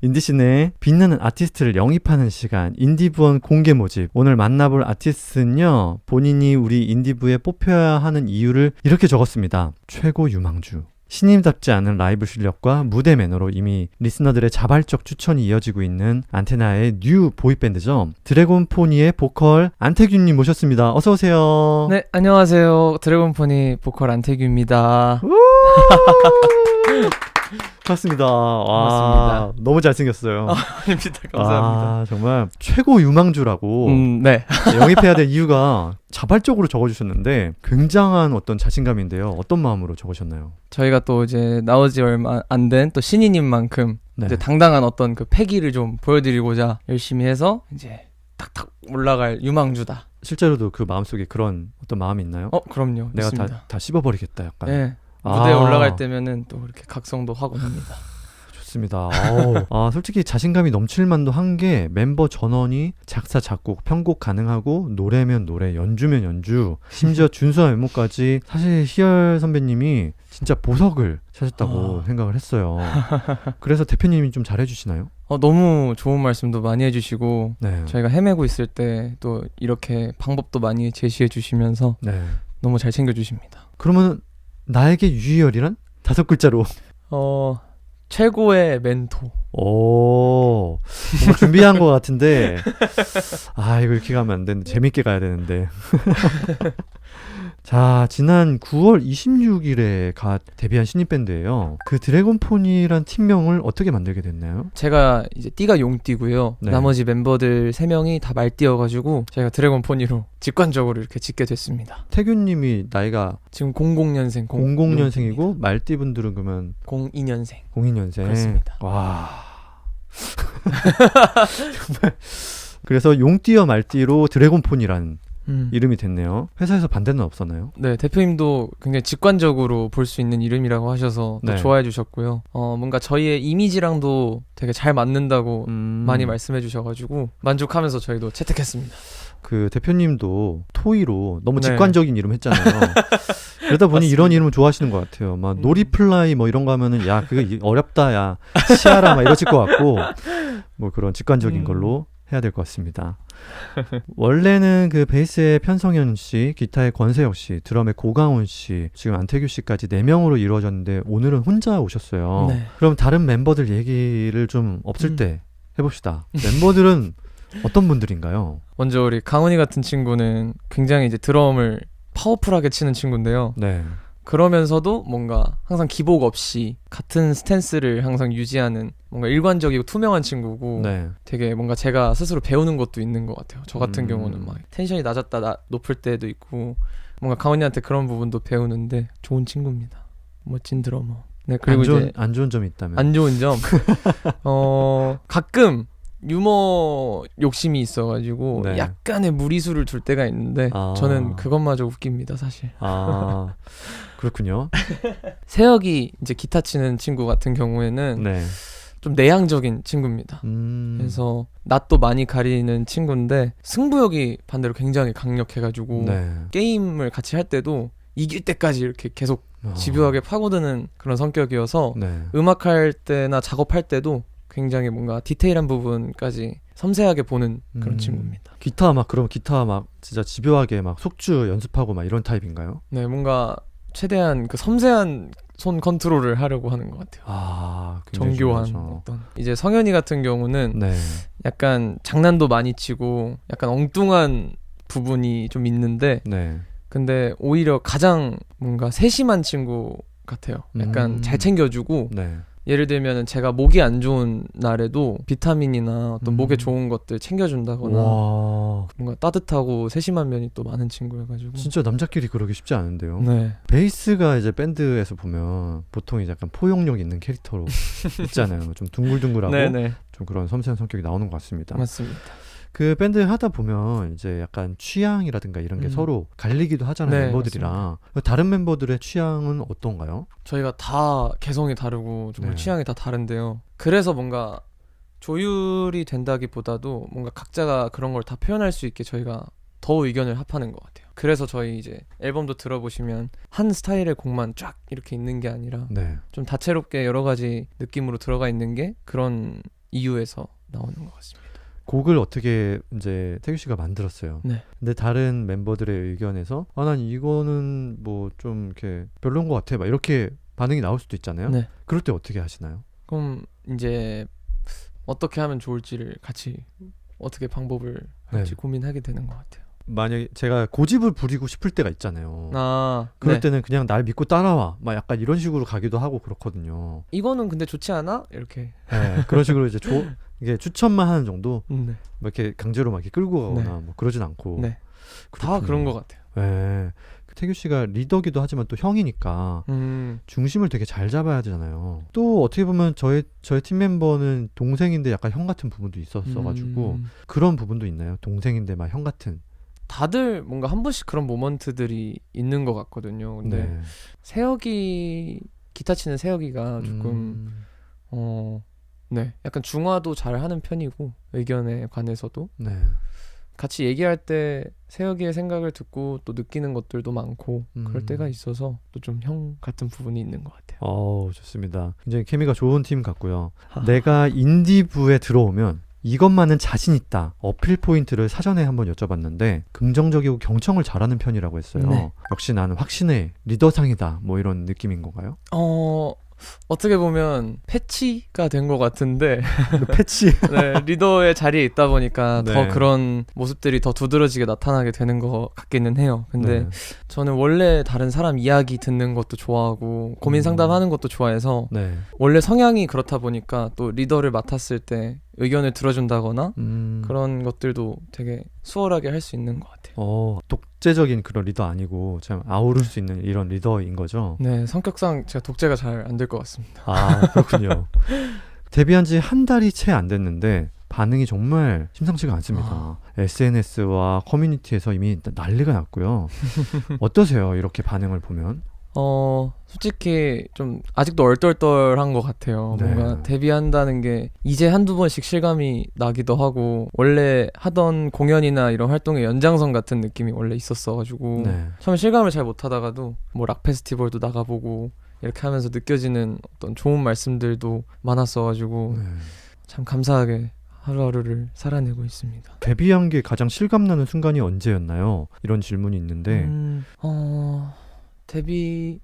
인디씬의 빛나는 아티스트를 영입하는 시간 인디부원 공개 모집. 오늘 만나볼 아티스트는요 본인이 우리 인디부에 뽑혀야 하는 이유를 이렇게 적었습니다. 최고 유망주. 신인답지 않은 라이브 실력과 무대 매너로 이미 리스너들의 자발적 추천이 이어지고 있는 안테나의 뉴 보이밴드죠. 드래곤포니의 보컬 안태균님 모셨습니다. 어서 오세요. 네, 안녕하세요. 드래곤포니 보컬 안태규입니다. 반갑습니다 와 반갑습니다. 너무 잘생겼어요 아닙니다. 감사합니다. 아, 정말 최고 유망주라고 음, 네. 영입해야 될 이유가 자발적으로 적어주셨는데 굉장한 어떤 자신감인데요. 어떤 마음으로 적으셨나요? 저희가 또 이제 나오지 얼마 안 된 또 신인님만큼 네. 이제 당당한 어떤 그 패기를 좀 보여드리고자 열심히 해서 이제 탁탁 올라갈 유망주다. 실제로도 그 마음속에 그런 어떤 마음이 있나요? 어, 그럼요. 내가. 다, 다 씹어버리겠다 약간. 네. 무대에 아, 올라갈 때면은 또 그렇게 각성도 하고 합니다. 좋습니다. 아, 솔직히 자신감이 넘칠 만도 한 게 멤버 전원이 작사, 작곡, 편곡 가능하고 노래면 노래, 연주면 연주, 심지어 준수한 외모까지 사실 희열 선배님이 진짜 보석을 찾았다고 아. 생각을 했어요. 그래서 대표님이 좀 잘해주시나요? 어, 너무 좋은 말씀도 많이 해주시고 네. 저희가 헤매고 있을 때 또 이렇게 방법도 많이 제시해 주시면서 네. 너무 잘 챙겨주십니다. 그러면 나에게 유희열이란 다섯 글자로. 어, 최고의 멘토. 오, 뭔가 준비한 것 같은데, 아, 이거 이렇게 가면 안 되는데, 재밌게 가야 되는데. 자, 지난 9월 26일에 갓 데뷔한 신입 밴드예요. 그 드래곤포니란 팀명을 어떻게 만들게 됐나요? 제가 이제 띠가 용띠고요. 네. 나머지 멤버들 세 명이 다 말띠여가지고 제가 드래곤 포니로 직관적으로 이렇게 짓게 됐습니다. 태균님이 나이가 지금 00년생, 00년생이고, 말띠 분들은 그러면 02년생. 02년생. 그렇습니다. 와. 정말. 그래서 용띠와 말띠로 드래곤폰이란 음. 이름이 됐네요. 회사에서 반대는 없었나요? 네, 대표님도 굉장히 직관적으로 볼 수 있는 이름이라고 하셔서 또 네. 좋아해 주셨고요. 어, 뭔가 저희의 이미지랑도 되게 잘 맞는다고 음, 많이 말씀해 주셔가지고 만족하면서 저희도 채택했습니다. 그 대표님도 토이로 너무 네. 직관적인 이름 했잖아요. 그러다 보니 이런 맞습니다. 이름을 좋아하시는 것 같아요. 막 음. 놀이플라이 뭐 이런 거 하면은 야 그거 이- 어렵다 야 시아라 막 이러실 것 같고 뭐 그런 직관적인 음. 걸로 해야 될 것 같습니다. 원래는 그 베이스의 편성현 씨, 기타의 권세혁 씨, 드럼의 고강훈 씨, 지금 안태규 씨까지 네 명으로 이루어졌는데 오늘은 혼자 오셨어요. 네. 그럼 다른 멤버들 얘기를 좀 없을 음. 때 해봅시다. 멤버들은 어떤 분들인가요? 먼저 우리 강훈이 같은 친구는 굉장히 이제 드럼을 파워풀하게 치는 친구인데요. 네. 그러면서도 뭔가 항상 기복 없이 같은 스탠스를 항상 유지하는 뭔가 일관적이고 투명한 친구고 네. 되게 뭔가 제가 스스로 배우는 것도 있는 것 같아요. 저 같은 음. 경우는 막 텐션이 낮았다 나, 높을 때도 있고 뭔가 강원이한테 그런 부분도 배우는데 좋은 친구입니다. 멋진 드러머. 네 그리고 안 좋은 이제 안 좋은 점이 있다면. 안 좋은 점, 어 가끔 유머 욕심이 있어가지고 네. 약간의 무리수를 둘 때가 있는데 아. 저는 그것마저 웃깁니다 사실. 아 그렇군요. 세혁이 이제 기타 치는 친구 같은 경우에는 네. 좀 내향적인 친구입니다. 음. 그래서 낯도 많이 가리는 친구인데 승부욕이 반대로 굉장히 강력해가지고 네. 게임을 같이 할 때도 이길 때까지 이렇게 계속 어. 집요하게 파고드는 그런 성격이어서 네. 음악할 때나 작업할 때도 굉장히 뭔가 디테일한 부분까지 섬세하게 보는 그런 음. 친구입니다. 기타 막 그럼 기타 막 진짜 집요하게 막 속주 연습하고 막 이런 타입인가요? 네, 뭔가 최대한 그 섬세한 손 컨트롤을 하려고 하는 것 같아요. 아 정교한 중요하죠. 어떤 이제 성현이 같은 경우는 네. 약간 장난도 많이 치고 약간 엉뚱한 부분이 좀 있는데 네. 근데 오히려 가장 뭔가 세심한 친구 같아요. 약간 음. 잘 챙겨주고 네. 예를 들면은 제가 목이 안 좋은 날에도 비타민이나 어떤 음. 목에 좋은 것들 챙겨준다거나 와 뭔가 따뜻하고 세심한 면이 또 많은 친구여가지고 진짜 남자끼리 그러기 쉽지 않은데요. 네 베이스가 이제 밴드에서 보면 보통 이제 약간 포용력 있는 캐릭터로 있잖아요. 좀 둥글둥글하고 네네 좀 그런 섬세한 성격이 나오는 것 같습니다. 맞습니다. 그 밴드 하다 보면 이제 약간 취향이라든가 이런 게 음. 서로 갈리기도 하잖아요 네, 멤버들이랑 다른 멤버들의 취향은 어떤가요? 저희가 다 개성이 다르고 정말 네. 취향이 다 다른데요. 그래서 뭔가 조율이 된다기보다도 뭔가 각자가 그런 걸 다 표현할 수 있게 저희가 더 의견을 합하는 것 같아요. 그래서 저희 이제 앨범도 들어보시면 한 스타일의 곡만 쫙 이렇게 있는 게 아니라 네. 좀 다채롭게 여러 가지 느낌으로 들어가 있는 게 그런 이유에서 나오는 것 같습니다. 곡을 어떻게 이제 태규 씨가 만들었어요. 네. 근데 다른 멤버들의 의견에서 아 난 이거는 뭐 좀 이렇게 별로인 것 같아. 막 이렇게 반응이 나올 수도 있잖아요. 네. 그럴 때 어떻게 하시나요? 그럼 이제 어떻게 하면 좋을지를 같이 어떻게 방법을 할지 네. 고민하게 되는 것 같아요. 만약에 제가 고집을 부리고 싶을 때가 있잖아요. 아, 그럴 네. 때는 그냥 날 믿고 따라와. 막 약간 이런 식으로 가기도 하고 그렇거든요. 이거는 근데 좋지 않아? 이렇게. 네, 그런 식으로 이제 조, 이게 추천만 하는 정도, 네. 뭐 이렇게 강제로 막 이렇게 끌고 가거나 뭐 그러진 않고. 네. 다. 그런 것 같아요. 네. 태규 씨가 리더기도 하지만 또 형이니까 음. 중심을 되게 잘 잡아야 되잖아요. 또 어떻게 보면 저의 저의 팀 멤버는 동생인데 약간 형 같은 부분도 있었어가지고 음. 그런 부분도 있나요? 동생인데 막 형 같은. 다들 뭔가 한 번씩 그런 모먼트들이 있는 것 같거든요. 근데 네. 세혁이 기타 치는 세혁이가 조금 음, 어, 네, 약간 중화도 잘 하는 편이고 의견에 관해서도 네. 같이 얘기할 때 세혁이의 생각을 듣고 또 느끼는 것들도 많고 그럴 음. 때가 있어서 또 좀 형 같은 부분이 있는 것 같아요. 어우 좋습니다. 굉장히 케미가 좋은 팀 같고요. 하. 내가 인디부에 들어오면 이것만은 자신 있다. 어필 포인트를 사전에 한번 여쭤봤는데 긍정적이고 경청을 잘하는 편이라고 했어요. 네. 역시 나는 확신해 리더상이다. 뭐 이런 느낌인 건가요? 어 어떻게 보면 패치가 된 것 같은데 패치. 네, 리더의 자리에 있다 보니까 네. 더 그런 모습들이 더 두드러지게 나타나게 되는 것 같기는 해요. 근데 네. 저는 원래 다른 사람 이야기 듣는 것도 좋아하고 고민 음. 상담하는 것도 좋아해서 네. 원래 성향이 그렇다 보니까 또 리더를 맡았을 때 의견을 들어준다거나 음. 그런 것들도 되게 수월하게 할 수 있는 것 같아요. 어, 독재적인 그런 리더 아니고 참 아우를 수 있는 이런 리더인 거죠. 네, 성격상 제가 독재가 잘 안 될 것 같습니다. 아, 그렇군요. 데뷔한 지 한 달이 채 안 됐는데 반응이 정말 심상치가 않습니다. 아. SNS와 커뮤니티에서 이미 난리가 났고요. 어떠세요? 이렇게 반응을 보면? 어, 솔직히 좀 아직도 얼떨떨한 것 같아요. 네. 뭔가 데뷔한다는 게 이제 한두 번씩 실감이 나기도 하고 원래 하던 공연이나 이런 활동의 연장선 같은 느낌이 원래 있었어가지고 네. 처음에 실감을 잘 못하다가도 뭐 락 페스티벌도 나가보고 이렇게 하면서 느껴지는 어떤 좋은 말씀들도 많았어가지고 네. 참 감사하게 하루하루를 살아내고 있습니다. 데뷔한 게 가장 실감나는 순간이 언제였나요? 이런 질문이 있는데 음, 어, 데뷔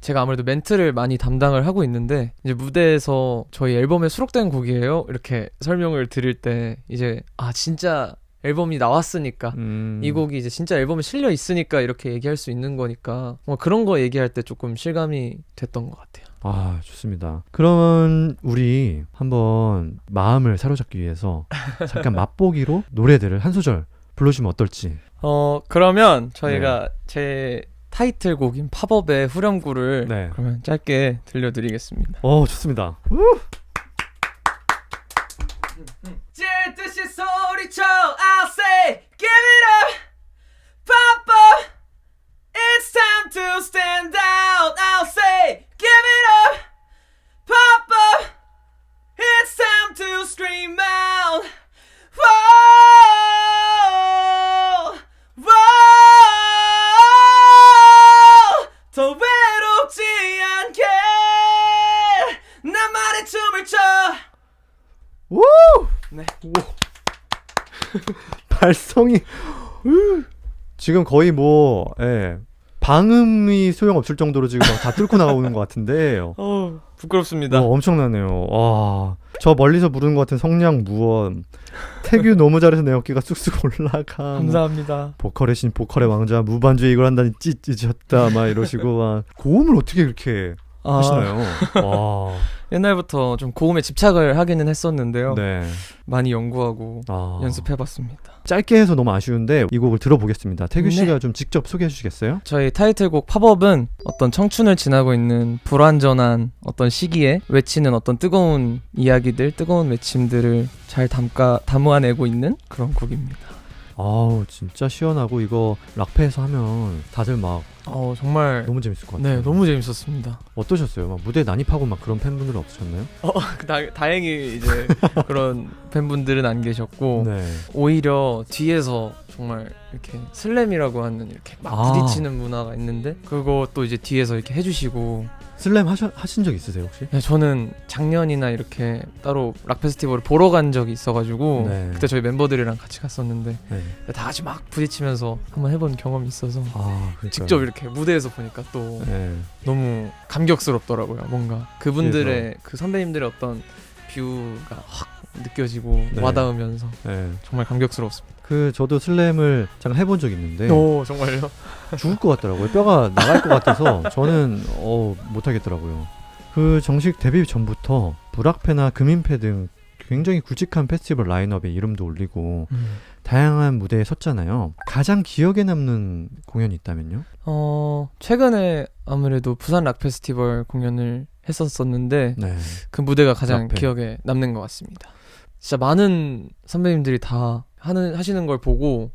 제가 아무래도 멘트를 많이 담당을 하고 있는데 이제 무대에서 저희 앨범에 수록된 곡이에요 이렇게 설명을 드릴 때 이제 아 진짜 앨범이 나왔으니까 음, 이 곡이 이제 진짜 앨범에 실려 있으니까 이렇게 얘기할 수 있는 거니까 뭐 그런 거 얘기할 때 조금 실감이 됐던 것 같아요. 아 좋습니다. 그러면 우리 한번 마음을 사로잡기 위해서 잠깐 맛보기로 노래들을 한 소절 불러주면 어떨지. 어 그러면 저희가 제 타이틀곡인 팝업의 후렴구를 네. 그러면 짧게 들려드리겠습니다. 어 좋습니다. 찔듯이 소리 거의 뭐 예. 방음이 소용없을 정도로 지금 막다 뚫고 나오는 것 같은데 어, 어 부끄럽습니다. 엄청나네요. 와, 저 멀리서 부르는 것 같은 성량 무언. 태규 너무 잘해서 내 어깨가 쑥쑥 올라가. 뭐 감사합니다. 보컬의 신, 보컬의 왕자, 무반주에 이걸 한다니 찌찌졌다 막 이러시고 막 고음을 어떻게 그렇게 아, 하시나요? 와, 옛날부터 좀 고음에 집착을 하기는 했었는데요. 네. 많이 연구하고 아. 연습해봤습니다. 짧게 해서 너무 아쉬운데 이 곡을 들어보겠습니다. 태규 네. 씨가 좀 직접 소개해 주시겠어요? 저희 타이틀곡 팝업은 어떤 청춘을 지나고 있는 불완전한 어떤 시기에 외치는 어떤 뜨거운 이야기들, 뜨거운 외침들을 잘 담가 담아내고 있는 그런 곡입니다. 아우 진짜 시원하고 이거 락페에서 하면 다들 막 어 정말 너무 재밌을 것 같아요. 네 너무 재밌었습니다. 어떠셨어요? 막 무대 난입하고 막 그런 팬분들 없으셨나요? 다, 다행히 이제 그런 팬분들은 안 계셨고 네. 오히려 뒤에서 정말 이렇게 슬램이라고 하는 이렇게 막 아. 부딪히는 문화가 있는데 그것도 이제 뒤에서 이렇게 해주시고 슬램 하셔, 하신 적 있으세요 혹시? 네, 저는 작년이나 이렇게 따로 락 페스티벌을 보러 간 적이 있어가지고 네. 그때 저희 멤버들이랑 같이 갔었는데 네. 다 같이 막 부딪히면서 한번 해본 경험이 있어서 아. 직접 이렇게 무대에서 보니까 또 네. 너무 감격스럽더라고요. 뭔가 그분들의 그 선배님들의 어떤 뷰가 확 느껴지고 네. 와닿으면서 네. 정말 감격스러웠습니다. 그 저도 슬램을 잠깐 해본 적 있는데 오 정말요? 죽을 것 같더라고요. 뼈가 나갈 것 같아서 저는 어 못하겠더라고요. 그 정식 데뷔 전부터 불악패나 금인패 등 굉장히 굵직한 페스티벌 라인업에 이름도 올리고 다양한 무대에 섰잖아요. 가장 기억에 남는 공연이 있다면요? 어 최근에 아무래도 부산 락 페스티벌 공연을 했었었는데 네. 그 무대가 가장 락페. 기억에 남는 것 같습니다. 진짜 많은 선배님들이 다 하는 하시는 걸 보고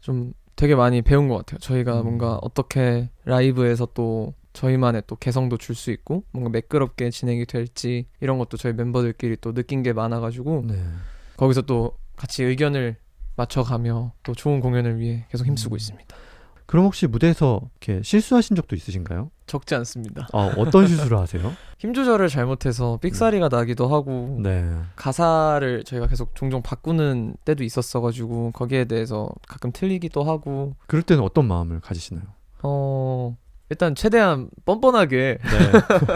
좀 되게 많이 배운 것 같아요. 저희가 음. 뭔가 어떻게 라이브에서 또 저희만의 또 개성도 줄 수 있고 뭔가 매끄럽게 진행이 될지 이런 것도 저희 멤버들끼리 또 느낀 게 많아가지고 네. 거기서 또 같이 의견을 맞춰가며 또 좋은 공연을 위해 계속 힘쓰고 음. 있습니다. 그럼 혹시 무대에서 이렇게 실수하신 적도 있으신가요? 적지 않습니다. 아, 어떤 실수를 하세요? 힘 조절을 잘못해서 삑사리가 나기도 하고 네. 가사를 저희가 계속 종종 바꾸는 때도 있었어가지고 거기에 대해서 가끔 틀리기도 하고 그럴 때는 어떤 마음을 가지시나요? 어 일단 최대한 뻔뻔하게 네.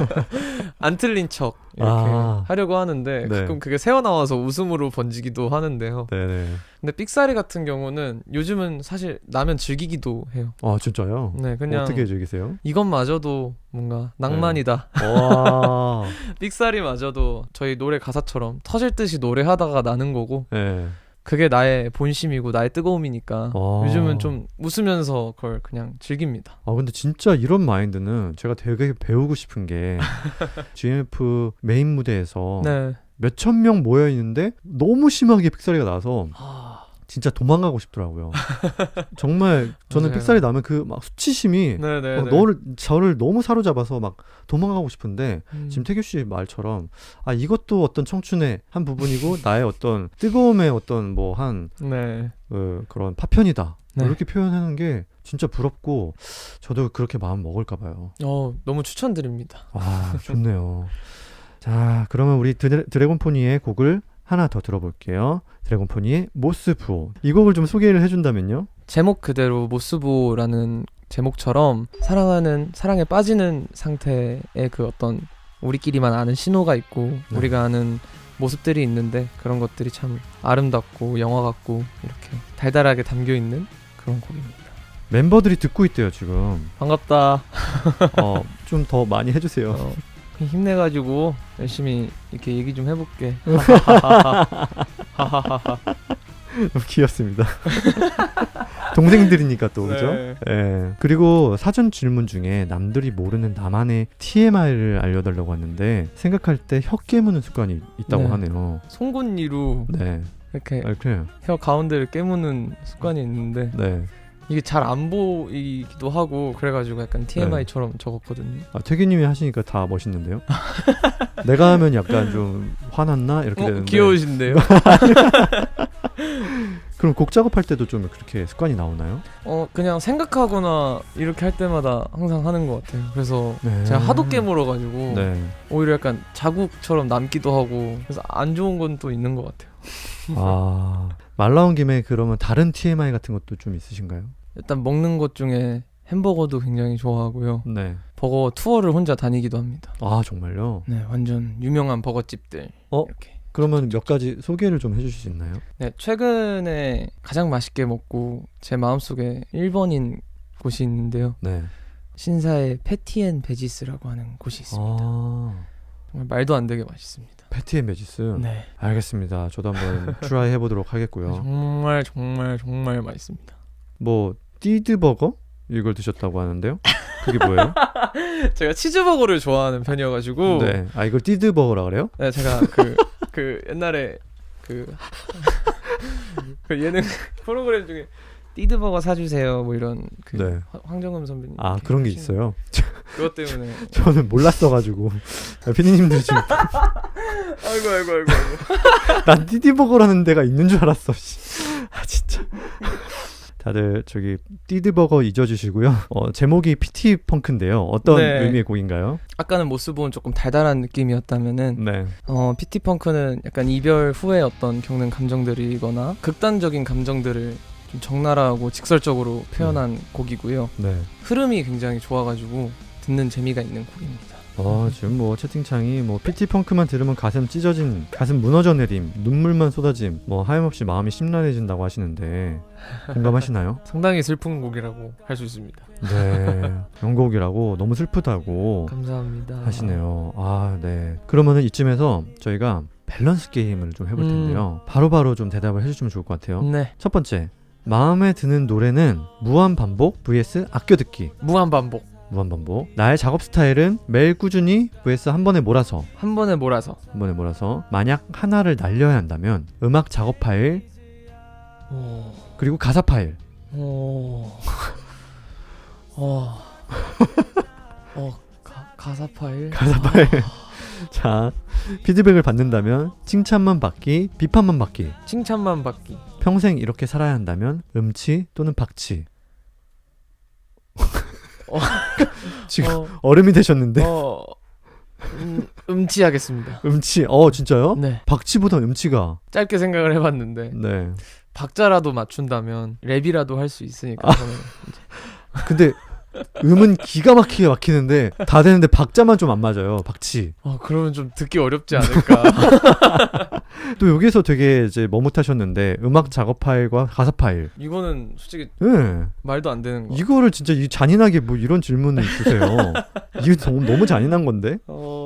안 틀린 척 이렇게 아. 하려고 하는데 네. 가끔 그게 새어 나와서 웃음으로 번지기도 하는데요. 네네. 근데 삑사리 같은 경우는 요즘은 사실 나면 즐기기도 해요. 아, 진짜요? 네, 그냥 어떻게 즐기세요? 이것마저도 뭔가 낭만이다. 와. 삑사리마저도 저희 노래 가사처럼 터질 듯이 노래하다가 나는 거고 네. 그게 나의 본심이고 나의 뜨거움이니까 아. 요즘은 좀 웃으면서 그걸 그냥 즐깁니다. 아 근데 진짜 이런 마인드는 제가 되게 배우고 싶은 게 GMF 메인 무대에서 네. 몇천 명 모여 있는데 너무 심하게 픽사리가 나서 아, 진짜 도망가고 싶더라고요. 정말 저는 맞아요. 픽사리 나면 그 막 수치심이 네네. 막 너를 저를 너무 사로잡아서 막 도망가고 싶은데 음. 지금 태규 씨 말처럼 아 이것도 어떤 청춘의 한 부분이고 나의 어떤 뜨거움의 어떤 뭐한 네. 어, 그런 파편이다. 네. 이렇게 표현하는 게 진짜 부럽고 저도 그렇게 마음 먹을까 봐요. 어 너무 추천드립니다. 와 좋네요. 자 그러면 우리 드래, 드래곤포니의 곡을 하나 더 들어볼게요. 드래곤포니의 모스 부호 이 곡을 좀 소개를 해준다면요. 제목 그대로 모스보라는 제목처럼 사랑하는 사랑에 빠지는 상태의 그 어떤 우리끼리만 아는 신호가 있고 네. 우리가 아는 모습들이 있는데 그런 것들이 참 아름답고 영화 같고 이렇게 달달하게 담겨 있는 그런 곡입니다. 멤버들이 듣고 있대요 지금. 반갑다. 어, 좀 더 많이 해주세요. 어, 힘내가지고 열심히 이렇게 얘기 좀 해볼게. 귀엽습니다. 동생들이니까 또 그죠? 네. 예. 그리고 사전 질문 중에 남들이 모르는 나만의 TMI를 알려달라고 하는데 생각할 때 혀 깨무는 습관이 있다고 네. 하네요. 송곳니로 네. 이렇게 이렇게. 혀 가운데를 깨무는 습관이 있는데 네. 이게 잘 안 보이기도 하고 그래가지고 약간 TMI처럼 네. 적었거든요. 아, 태기님이 하시니까 다 멋있는데요. 내가 하면 약간 좀 화났나 이렇게 어, 되는데. 귀여우신데요? 그럼 곡 작업할 때도 좀 그렇게 습관이 나오나요? 어 그냥 생각하거나 이렇게 할 때마다 항상 하는 것 같아요. 그래서 네. 제가 하도 깨물어가지고 네. 오히려 약간 자국처럼 남기도 하고 그래서 안 좋은 건 또 있는 것 같아요. 아, 말 나온 김에 그러면 다른 TMI 같은 것도 좀 있으신가요? 일단 먹는 것 중에 햄버거도 굉장히 좋아하고요. 네. 버거 투어를 혼자 다니기도 합니다. 아, 정말요? 네, 완전 유명한 버거집들 어? 이렇게. 그러면 몇 가지 소개를 좀 해주실 수 있나요? 네, 최근에 가장 맛있게 먹고 제 마음속에 1번인 곳이 있는데요. 네. 신사의 패티앤 베지스라고 하는 곳이 있습니다. 아, 정말 말도 안 되게 맛있습니다. 패티 앤 베지스. 네. 알겠습니다. 저도 한번 트라이 해보도록 하겠고요. 정말 정말 정말 맛있습니다. 뭐 띠드버거 이걸 드셨다고 하는데요? 그게 뭐예요? 제가 치즈버거를 좋아하는 편이어가지고 네, 네. 아 이걸 띠드버거라 그래요? 제가 그 그 옛날에 그, 그 예능 프로그램 중에 띠드버거 사주세요 뭐 이런 그 네. 화- 황정음 선배님 아 그런 게 있어요. 그것 때문에 저는 몰랐어가지고 피디님들 지금 아이고 아이고 아이고 아이고 난 띠디버거라는 데가 있는 줄 알았어. 씨. 다들 저기 띠드버거 잊어주시고요. 어, 제목이 PT 펑크인데요. 어떤 네. 의미의 곡인가요? 아까는 모습은 조금 달달한 느낌이었다면은 네. 어, PT 펑크는 약간 이별 후에 어떤 겪는 감정들이거나 극단적인 감정들을 좀 적나라하고 직설적으로 표현한 곡이고요. 네. 흐름이 굉장히 좋아가지고 듣는 재미가 있는 곡입니다. 어, 지금 뭐 채팅창이 뭐 PT 펑크만 들으면 가슴 찢어짐, 가슴 무너져 내림, 눈물만 쏟아짐, 뭐 하염없이 마음이 심란해진다고 하시는데 공감하시나요? 상당히 슬픈 곡이라고 할 수 있습니다. 네. 명곡이라고 너무 슬프다고 감사합니다. 하시네요. 아, 네. 그러면은 이쯤에서 저희가 밸런스 게임을 좀 해볼 텐데요. 바로바로 좀 대답을 해주시면 좋을 것 같아요. 네, 첫 번째, 마음에 드는 노래는 무한 반복 vs 아껴 듣기. 무한 반복. 무한 반복. 나의 작업 스타일은 매일 꾸준히 vs 한 번에 몰아서. 한 번에 몰아서. 한 번에 몰아서. 만약 하나를 날려야 한다면 음악 작업 파일 오, 그리고 가사 파일. 오, 어, 어, 가, 가사 파일. 가사 파일. 자, 피드백을 받는다면 칭찬만 받기, 비판만 받기. 칭찬만 받기. 평생 이렇게 살아야 한다면 음치 또는 박치. 어. 지금 어, 얼음이 되셨는데 어, 음, 음치하겠습니다. 음치. 어 진짜요? 네, 박치보다 음치가. 짧게 생각을 해봤는데 네. 박자라도 맞춘다면 랩이라도 할 수 있으니까 저는 근데 음은 기가 막히게 막히는데 다 되는데 박자만 좀 안 맞아요. 박치. 어, 그러면 좀 듣기 어렵지 않을까. 또 여기서 되게 이제 머뭇하셨는데 음악 작업 파일과 가사 파일. 이거는 솔직히 네. 말도 안 되는 거. 이거를 진짜 이 잔인하게 뭐 이런 질문을 주세요. 이거 너무, 너무 잔인한 건데. 어,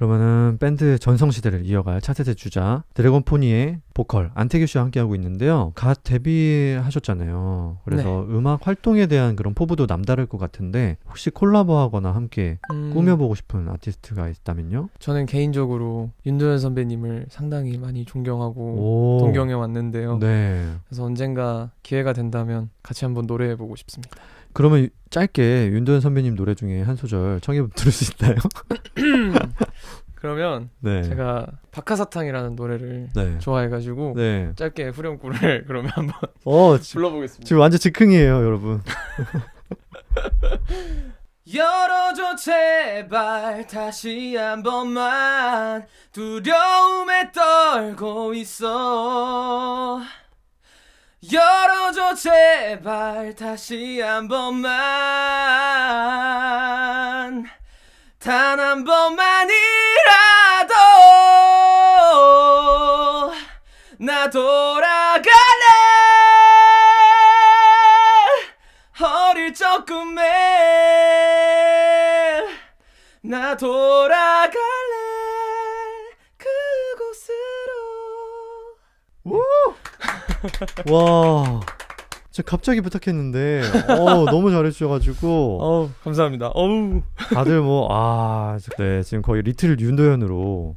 그러면은 밴드 전성 시대를 이어갈 차세대 주자 드래곤 포니의 보컬 안태규 씨와 함께하고 있는데요. 갓 데뷔하셨잖아요. 그래서 음악 활동에 대한 그런 포부도 남다를 것 같은데 혹시 콜라보하거나 함께 음, 꾸며보고 싶은 아티스트가 있다면요? 저는 개인적으로 윤도현 선배님을 상당히 많이 존경하고 오. 동경해 왔는데요. 네. 그래서 언젠가 기회가 된다면 같이 한번 노래해 보고 싶습니다. 그러면 짧게 윤도현 선배님 노래 중에 한 소절 청해 들을 수 있나요? 그러면 네. 제가 박하사탕이라는 노래를 네. 좋아해가지고 네. 짧게 후렴구를 그러면 한번 어, 지, 불러보겠습니다. 지금 완전 즉흥이에요, 여러분. 열어줘 제발 다시 한 번만 두려움에 떨고 있어 열어줘 제발 다시 한 번만 단 한 번만이라도 나 돌아갈래. 어릴 적 꿈에 나 돌아갈래. 그곳으로. 와. 제가 갑자기 부탁했는데, 어, 너무 잘해주셔가지고, 어우 감사합니다. 어우. 다들 뭐, 아, 네, 지금 거의 리틀 윤도현으로,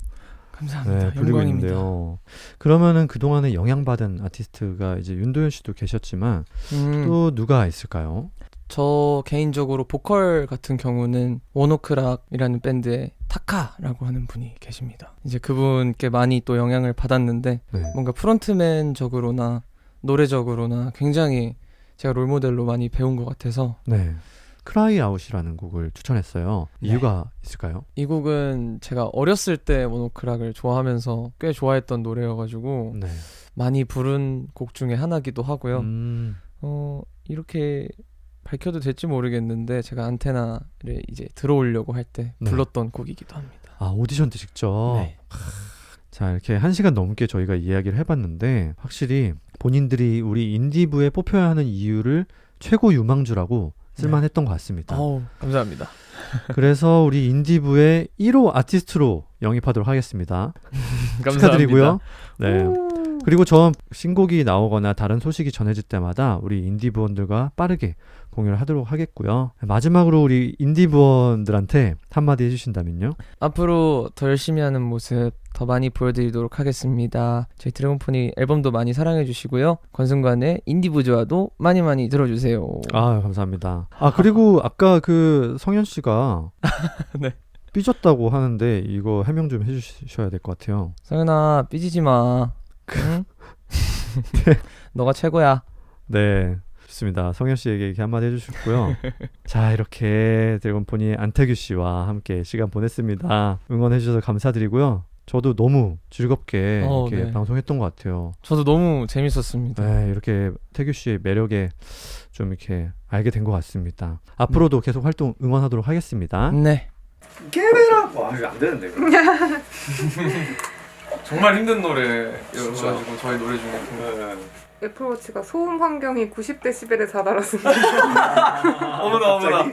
감사합니다. 네, 영광입니다. 있는데요. 그러면은 그 동안에 영향받은 아티스트가 이제 윤도현 씨도 계셨지만, 음, 또 누가 있을까요? 저 개인적으로 보컬 같은 경우는 원오크락이라는 밴드의 타카라고 하는 분이 계십니다. 이제 그분께 많이 또 영향을 받았는데 네. 뭔가 프론트맨적으로나 노래적으로나 굉장히 제가 롤모델로 많이 배운 것 같아서 네. 크라이 아웃이라는 곡을 추천했어요. 네. 이유가 있을까요? 이 곡은 제가 어렸을 때 모노크락을 좋아하면서 꽤 좋아했던 노래여가지고 네. 많이 부른 곡 중에 하나기도 하고요. 음, 어 이렇게 밝혀도 될지 모르겠는데 제가 안테나를 이제 들어오려고 할때 네. 불렀던 곡이기도 합니다. 아, 오디션 때 직접. 네. 자, 이렇게 한 시간 넘게 저희가 이야기를 해봤는데, 확실히 본인들이 우리 인디부에 뽑혀야 하는 이유를 최고 유망주라고 쓸만했던 것 같습니다. 어우 감사합니다. 그래서 우리 인디부의 1호 아티스트로 영입하도록 하겠습니다. 감사합니다. 축하드리고요. 네. 그리고 저 신곡이 나오거나 다른 소식이 전해질 때마다 우리 인디부원들과 빠르게 공유를 하도록 하겠고요. 마지막으로 우리 인디부원들한테 한마디 해주신다면요. 앞으로 더 열심히 하는 모습 더 많이 보여드리도록 하겠습니다. 저희 드래곤포니 앨범도 많이 사랑해 주시고요. 권순관의 인디부조와도 많이 많이 들어주세요. 아 감사합니다. 아 그리고 아까 그 성현 씨가 네. 삐졌다고 하는데 이거 해명 좀 해주셔야 될 것 같아요. 성현아 삐지지 마. 응? 너가 최고야. 네. 좋습니다. 성현 씨에게 이렇게 한마디 해주셨고요. 자 이렇게 드래곤포니 안태규 씨와 함께 시간 보냈습니다. 응원해주셔서 감사드리고요. 저도 너무 즐겁게 어, 이렇게 네. 방송했던 것 같아요. 저도 너무 재밌었습니다. 네, 이렇게 태규 씨의 매력에 좀 이렇게 알게 된 것 같습니다. 앞으로도 계속 활동 응원하도록 하겠습니다. 네. 깨베라! 와 이거 안 되는데. 정말 힘든 노래여가지고 저희 노래 중에 애플워치가 소음 환경이 90데시벨에 다다랐습니다. 어머나 어머나